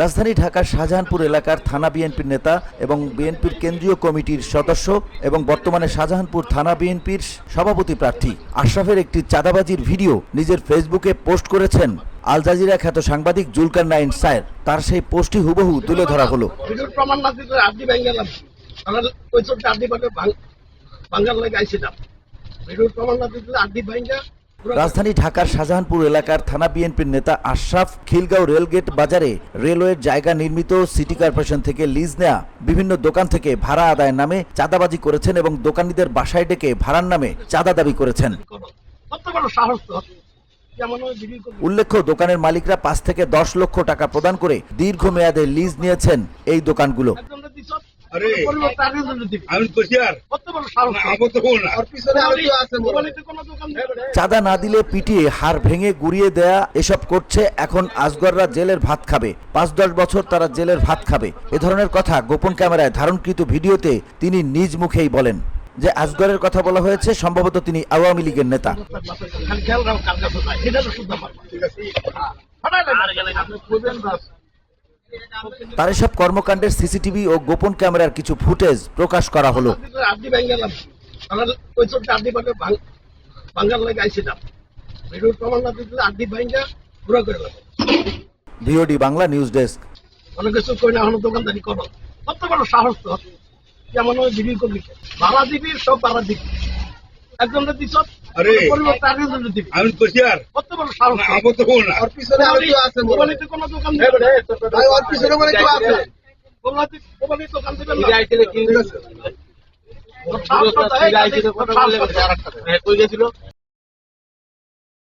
রাজধানী ঢাকার শাহজাহানপুর এলাকার থানা বিএনপির নেতা এবং বিএনপির কেন্দ্রীয় কমিটির সদস্য এবং বর্তমানে শাহজাহানপুর থানা বিএনপির সভাপতি প্রার্থী। আশরাফের একটি চাঁদাবাজির ভিডিও নিজের ফেসবুকে পোস্ট করেছেন আল জাজিরা খ্যাত সাংবাদিক জুলকার নাইন সায়ের। তার সেই পোস্টটি হুবহু তুলে ধরা হলো। প্রমাণ না রাজধানী ঢাকার শাহজাহানপুর এলাকার থানা বিএনপির নেতা আশরাফ খিলগাঁও রেলগেট বাজারে রেলওয়ের জায়গা নির্মিত সিটি কর্পোরেশন থেকে লিজ নেয়া বিভিন্ন দোকান থেকে ভাড়া আদায়ের নামে চাঁদাবাজি করেছেন এবং দোকানিদের বাসায় ডেকে ভাড়ার নামে চাঁদা দাবি করেছেন। উল্লেখ্য, দোকানের মালিকরা পাঁচ থেকে দশ লক্ষ টাকা প্রদান করে দীর্ঘমেয়াদে লিজ নিয়েছেন এই দোকানগুলো। আরে। চাঁদা না দিলে পিটিয়ে হাড় ভেঙে গুড়িয়ে দেয়া এসব করছে এখন আজগররা জেলের ভাত খাবে পাঁচ দশ বছর তারা জেলের ভাত খাবে এ ধরনের কথা গোপন ক্যামেরায় ধারণকৃত ভিডিওতে তিনি নিজ মুখেই বলেন যে আজগরের কথা বলা হয়েছে সম্ভবত তিনি আওয়ামী লীগের নেতা ঠিক আছে তার এসব কর্মকাণ্ডের সিসিটিভি ও গোপন ক্যামেরার কিছু ফুটেজ প্রকাশ করা হলো। VOD Bangla news desk. অনেক কিছু কই না এখনও দোকানদারি করো। কত বড় সাহস তো। যেমন ওই বাবা দিবি সব বাবা দিবি একজন দিছ আরে। পরিবর্তে আরেকজন দিবি। আমি বসিয়ার কত বড় সাহস তো? তো না। ওর পিছনে আরও কেউ আছে মোবাইলে তো কোনো দোকান দেবে না ভাই ওর পিছনে মনে আছে। মোবাইলে মোবাইলে দোকান না।